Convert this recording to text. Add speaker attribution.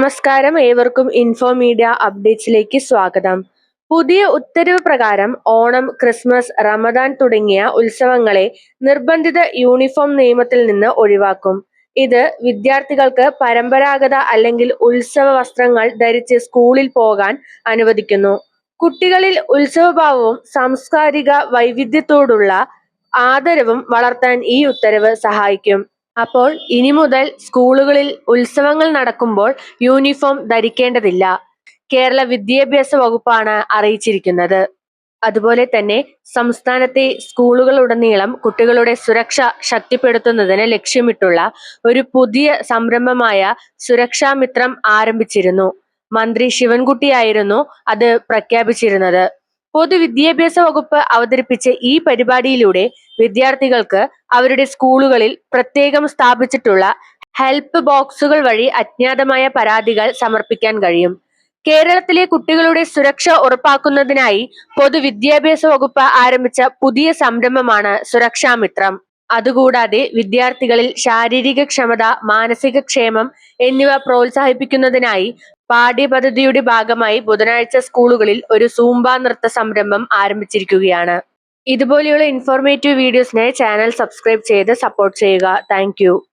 Speaker 1: നമസ്കാരം. ഏവർക്കും info media അപ്ഡേറ്റ്സിലേക്ക് സ്വാഗതം. പുതിയ ഉത്തരവ് പ്രകാരം ഓണം ക്രിസ്മസ് റമദാൻ തുടങ്ങിയ ഉത്സവങ്ങളെ നിർബന്ധിത യൂണിഫോം നിയമത്തിൽ നിന്ന് ഒഴിവാക്കും. ഇത് വിദ്യാർത്ഥികൾക്ക് പരമ്പരാഗത അല്ലെങ്കിൽ ഉത്സവ വസ്ത്രങ്ങൾ ധരിച്ച് സ്കൂളിൽ പോകാൻ അനുവദിക്കുന്നു. കുട്ടികളിൽ ഉത്സവഭാവവും സാംസ്കാരിക വൈവിധ്യത്തോടുള്ള ആദരവും വളർത്താൻ ഈ ഉത്തരവ് സഹായിക്കും. അപ്പോൾ ഇനി മുതൽ സ്കൂളുകളിൽ ഉത്സവങ്ങൾ നടക്കുമ്പോൾ യൂണിഫോം ധരിക്കേണ്ടതില്ല. കേരള വിദ്യാഭ്യാസ വകുപ്പാണ് അറിയിച്ചിരിക്കുന്നത്. അതുപോലെ തന്നെ സംസ്ഥാനത്തെ സ്കൂളുകളുടനീളം കുട്ടികളുടെ സുരക്ഷ ശക്തിപ്പെടുത്തുന്നതിന് ലക്ഷ്യമിട്ടുള്ള ഒരു പുതിയ സംരംഭമായ സുരക്ഷാമിത്രം ആരംഭിച്ചിരുന്നു. മന്ത്രി ശിവൻകുട്ടിയായിരുന്നു അത് പ്രഖ്യാപിച്ചിരുന്നത്. പൊതുവിദ്യാഭ്യാസ വകുപ്പ് അവതരിപ്പിച്ച ഈ പരിപാടിയിലൂടെ വിദ്യാർത്ഥികൾക്ക് അവരുടെ സ്കൂളുകളിൽ പ്രത്യേകം സ്ഥാപിച്ചിട്ടുള്ള ഹെൽപ്പ് ബോക്സുകൾ വഴി അജ്ഞാതമായ പരാതികൾ സമർപ്പിക്കാൻ കഴിയും. കേരളത്തിലെ കുട്ടികളുടെ സുരക്ഷ ഉറപ്പാക്കുന്നതിനായി പൊതുവിദ്യാഭ്യാസ വകുപ്പ് ആരംഭിച്ച പുതിയ സംരംഭമാണ് സുരക്ഷാ മിത്രം അതുകൂടാതെ വിദ്യാർത്ഥികളിൽ ശാരീരിക ക്ഷമത മാനസിക ക്ഷേമം എന്നിവ പ്രോത്സാഹിപ്പിക്കുന്നതിനായി പാഠ്യപദ്ധതിയുടെ ഭാഗമായി ബുധനാഴ്ച സ്കൂളുകളിൽ ഒരു സൂംബ നൃത്ത സംരംഭം ആരംഭിച്ചിരിക്കുകയാണ്. ഇതുപോലെയുള്ള ഇൻഫോർമേറ്റീവ് വീഡിയോസിനായി ചാനൽ സബ്സ്ക്രൈബ് ചെയ്ത് സപ്പോർട്ട് ചെയ്യുക. താങ്ക്